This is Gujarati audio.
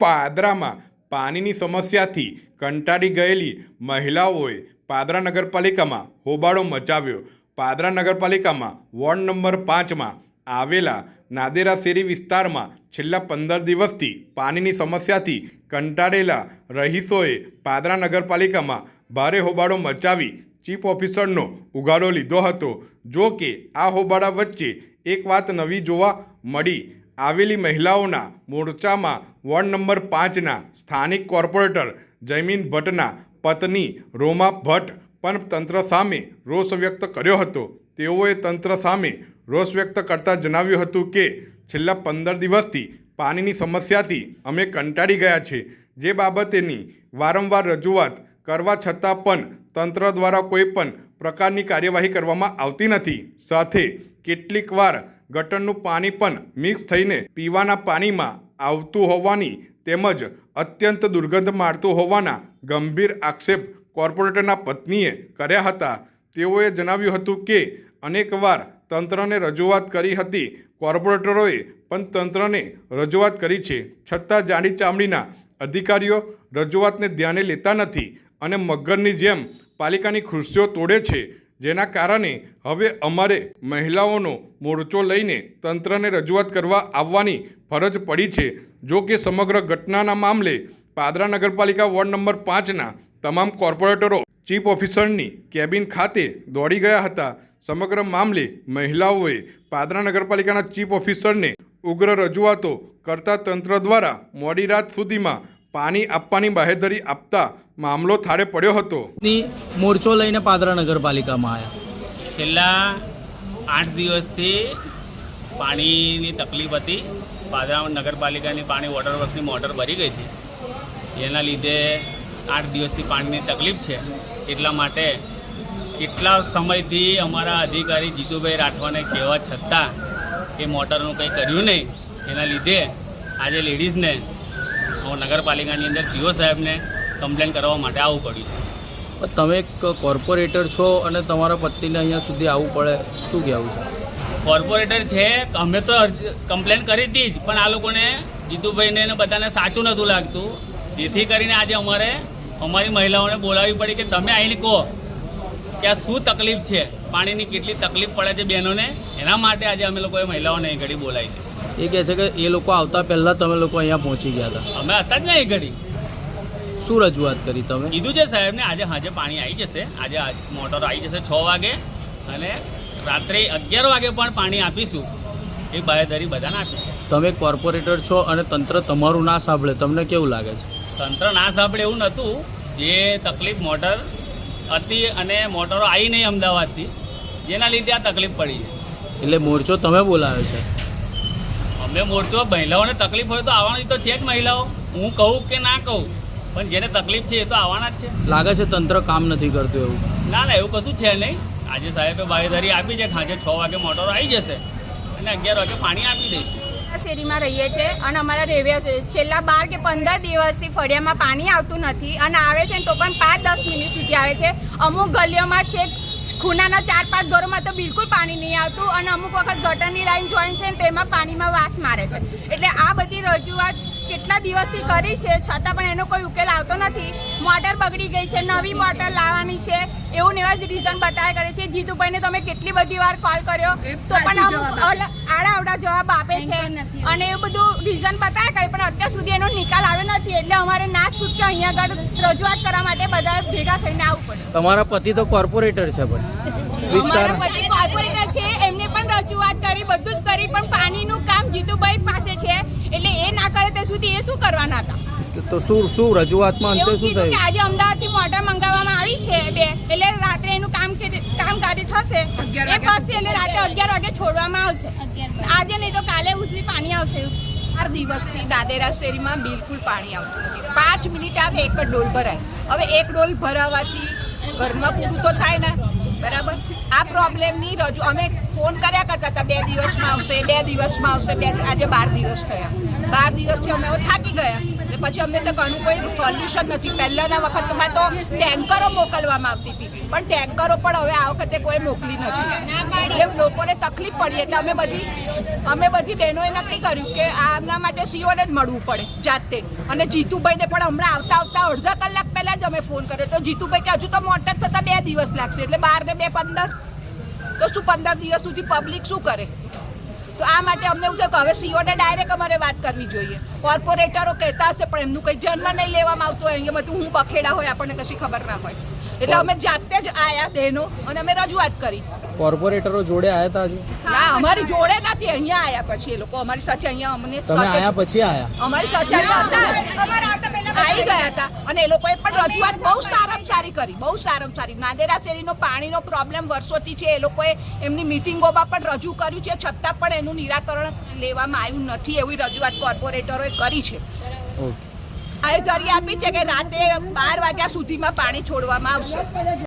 પાદરામાં પાણીની સમસ્યાથી કંટાળી ગયેલી મહિલાઓએ પાદરા નગરપાલિકામાં હોબાળો મચાવ્યો. પાદરા નગરપાલિકામાં વોર્ડ નંબર પાંચમાં આવેલા નાદેરા શેરી વિસ્તારમાં છેલ્લા પંદર દિવસથી પાણીની સમસ્યાથી કંટાળેલા રહીશોએ પાદરા નગરપાલિકામાં ભારે હોબાળો મચાવી ચીફ ઓફિસરનો ઉગાડો લીધો હતો. જો કે આ હોબાળા વચ્ચે એક વાત નવી જોવા મળી. આવેલી મહિલાઓના મોરચામાં વોર્ડ નંબર પાંચના સ્થાનિક કોર્પોરેટર જયમીન ભટ્ટના પત્ની રોમા ભટ્ટ પણ તંત્ર સામે રોષ વ્યક્ત કર્યો હતો. તેઓએ તંત્ર સામે રોષ વ્યક્ત કરતાં જણાવ્યું હતું કે, છેલ્લા પંદર દિવસથી પાણીની સમસ્યાથી અમે કંટાળી ગયા છે. જે બાબતેની વારંવાર રજૂઆત કરવા છતાં પણ તંત્ર દ્વારા કોઈ પણ પ્રકારની કાર્યવાહી કરવામાં આવતી નથી. સાથે કેટલીક વાર ગટરનું પાણી પણ મિક્સ થઈને પીવાના પાણીમાં આવતું હોવાની તેમજ અત્યંત દુર્ગંધ મારતું હોવાના ગંભીર આક્ષેપ કોર્પોરેટરના પત્નીએ કર્યા હતા. તેઓએ જણાવ્યું હતું કે, અનેકવાર તંત્રને રજૂઆત કરી હતી. કોર્પોરેટરોએ પણ તંત્રને રજૂઆત કરી છે. છતાં જાડી ચામડીના અધિકારીઓ રજૂઆતને ધ્યાને લેતા નથી અને મગરની જેમ પાલિકાની ખુરશીઓ તોડે છે. જેના કારણે હવે અમારે મહિલાઓનો મોરચો લઈને તંત્રને રજૂઆત કરવા આવવાની ફરજ પડી છે. જો કે સમગ્ર ઘટનાના મામલે પાદરા નગરપાલિકા વોર્ડ નંબર પાંચના તમામ કોર્પોરેટરો, ચીફ ઓફિસરની કેબિન ખાતે દોડી ગયા હતા. સમગ્ર મામલે મહિલાઓએ પાદરા નગરપાલિકાના ચીફ ઓફિસરને ઉગ્ર રજૂઆતો કરતા તંત્ર દ્વારા મોડી રાત સુધીમાં પાણી આપવાની બાહેધરી આપતા મામલો થાળે પડ્યો હતો. ની મોરચો લઈને પાદરા નગરપાલિકામાં આવ્યા છેલ્લા આઠ દિવસથી પાણીની તકલીફ હતી. પાદરા નગરપાલિકાની પાણી વોટર વર્કની મોટર ભરી ગઈ હતી એના લીધે આઠ દિવસથી પાણીની તકલીફ છે. એટલા માટે કેટલા સમયથી અમારા અધિકારી જીતુભાઈ રાઠવાને કહેવા છતાં એ મોટરનું કંઈ કર્યું નહીં. એના લીધે આજે લેડીઝને નગરપાલિકાની અંદર સીઓ સાહેબને કમ્પ્લેન કરવા માટે આવવું પડ્યું છે. તમે એક કોર્પોરેટર છો અને તમારા પત્નીને અહીંયા સુધી આવવું પડે. શું કહેવું છે? કોર્પોરેટર છે અમે તો કમ્પ્લેન કરી હતી જ પણ આ લોકોને જીતુભાઈને બધાને સાચું નહોતું લાગતું. જેથી કરીને આજે અમારે અમારી મહિલાઓને બોલાવવી પડી કે તમે આવીને કહો કે આ શું તકલીફ છે? પાણીની કેટલી તકલીફ પડે છે બહેનોને એના માટે આજે અમે લોકોએ મહિલાઓને અહીં ઘડી બોલાવી છે. એ કહે છે કે એ લોકો આવતા પહેલાં તમે લોકો અહીંયા પહોંચી ગયા હતા. અમે હતા જ ને એ ઘડી. શું રજૂઆત કરી તમે? કીધું છે સાહેબને આજે હાજે પાણી આવી જશે. આજે મોટર આવી જશે છ વાગે અને રાત્રે અગિયાર વાગે પણ પાણી આપીશું. એ બાહેધરી બધાને આપી તમે કોર્પોરેટર છો અને તંત્ર તમારું ના સાંભળે તમને કેવું લાગે છે? તંત્ર ના સાંભળે એવું નહોતું. જે તકલીફ મોટર હતી અને મોટરો આવી નહીં અમદાવાદથી જેના લીધે આ તકલીફ પડી છે. એટલે મોરચો તમે બોલાવ્યો છે? અમે મોરચો મહિલાઓને તકલીફ હોય તો આવવાની તો છે જ મહિલાઓ. હું કહું કે ના કહું પણ જેને તકલીફ છે એ તો આવવાના જ છે. લાગે છે તંત્ર કામ નથી કરતું એવું? ના ના એવું કશું છે નહીં. આજે સાહેબે બાહેધરી આપી છે સાંજે છ વાગે મોટરો આવી જશે અને અગિયાર વાગે પાણી આપી દઈશું આ શેરીમાં રહીએ છીએ અને અમારા રેવ્યા છે. છેલ્લા બાર કે પંદર દિવસથી ફળિયામાં પાણી આવતું નથી અને આવે છે ને તો પણ પાંચ દસ મિનિટ સુધી આવે છે. અમુક ગલીઓમાં છે ખૂણાના ચાર પાંચ ઘરોમાં તો બિલકુલ પાણી નહીં આવતું અને અમુક વખત ગટરની લાઈન જોઈન છે ને તેમાં પાણીમાં વાસ મારે છે. એટલે આ બધી રજૂઆત કેટલા દિવસથી કરી છે છતાં પણ એનો કોઈ ઉકેલ આવતો નથી. મોટર બગડી ગઈ છે નવી મોટર લાવવાની છે એવું ને એવા જ રીઝન બતાવ્યા કરે છે. જીતુભાઈને તમે કેટલી બધી વાર કોલ કર્યો? તો પણ અમુક આડા આવડા જવાબ આપે છે અને એવું બધું રીઝન બતાવ્યા કરે પણ અત્યાર સુધી એનો નિકાલ આવ્યો નથી એટલે અમારે ના છૂટકે અહીંયા આગળ રજૂઆત કરવા માટે બધા ભેગા થઈને આવવું પડે. તમારા પતિ તો કોર્પોરેટર છે પણ. વિસ્તાર પતિ કોર્પોરેટર છે એમને પણ રજૂઆત કરી બધું જ કરી પણ પાણીનું કામ જીતુભાઈ પાસે છે એટલે એ ના કરે તે સુધી એ શું કરવાના હતા? તો શું શું રજૂઆતમાં અંતે શું થયું? આજે અમદાવાદથી મોટર મંગાવવામાં આવી છે બે એટલે રાત્રે એનું કામ કે- કામકારી થશે. એ પછી એટલે રાતે અગિયાર વાગે છોડવામાં આવશે. આજે નહીં તો કાલે ઉજવી પાણી આવશે ચાર દિવસથી દાદેરા શેરીમાં બિલકુલ પાણી આવતું નથી. પાંચ મિનિટ આવે, એક જ ડોલ ભરાય. હવે એક ડોલ ભરાવાથી ઘરમાં પૂરું તો થાય ને? બરાબર? આ પ્રોબ્લેમની રજૂ અમે ફોન કર્યા કરતા હતા, બે દિવસમાં આવશે, બે દિવસમાં આવશે, બે આજે બાર દિવસ થયા. બાર દિવસથી અમે થાકી ગયા. પછી અમને તો ઘણું કોઈ સોલ્યુશન નથી. પહેલાંના વખતમાં તો ટેન્કરો મોકલવામાં આવતી હતી. પણ ટેન્કરો પણ હવે આ વખતે કોઈ મોકલી નથી. એટલે લોકોને તકલીફ પડી. એટલે અમે બધી અમે બધી બહેનોએ નક્કી કર્યું કે આમના માટે સીઓને જ મળવું પડે જાતે. અને જીતુભાઈને પણ હમણાં આવતા આવતા અડધા કલાક પહેલાં જ અમે ફોન કર્યો. તો જીતુભાઈ કે હજુ તો મોટર થતા બે દિવસ લાગશે. એટલે બાર ને બે પંદર. તો શું પંદર દિવસ સુધી પબ્લિક શું કરે? તો આ માટે અમને એવું થયું કે હવે સીઓને ડાયરેક્ટ અમારે વાત કરવી જોઈએ. કોર્પોરેટરો કહેતા હશે પણ એમનું કંઈ જન્મ નહીં લેવામાં આવતું હોય અહીંયા બધું હું બખેડા હોય આપણને કશી ખબર ના હોય. એટલે અમે જાતે જ આયા બહેનો અને અમે રજૂઆત કરી. કોર્પોરેટરો જોડે આવ્યા હતા હજુ? ના અમારી જોડે નથી અહીંયા આયા પછી એ લોકો. અમારી સાથે અહીંયા અમને તમે આયા પછી આયા? અમારી સાથે હતા. આવી ગયા હતા. અને એ લોકોએ પણ રજૂઆત બહુ સારામાં સારી કરી બહુ સારામાં સારી. નાદેરા શેરીનો પાણીનો પ્રોબ્લેમ વર્ષોથી છે. એ લોકોએ એમની મિટિંગોમાં પણ રજૂ કર્યું છે. છતાં પણ એનું નિરાકરણ લેવામાં આવ્યું નથી એવી રજૂઆત કોર્પોરેટરોએ કરી છે. ઓકે. આ ધરી આપી છે કે રાતે બાર વાગ્યા સુધીમાં પાણી છોડવામાં આવશે.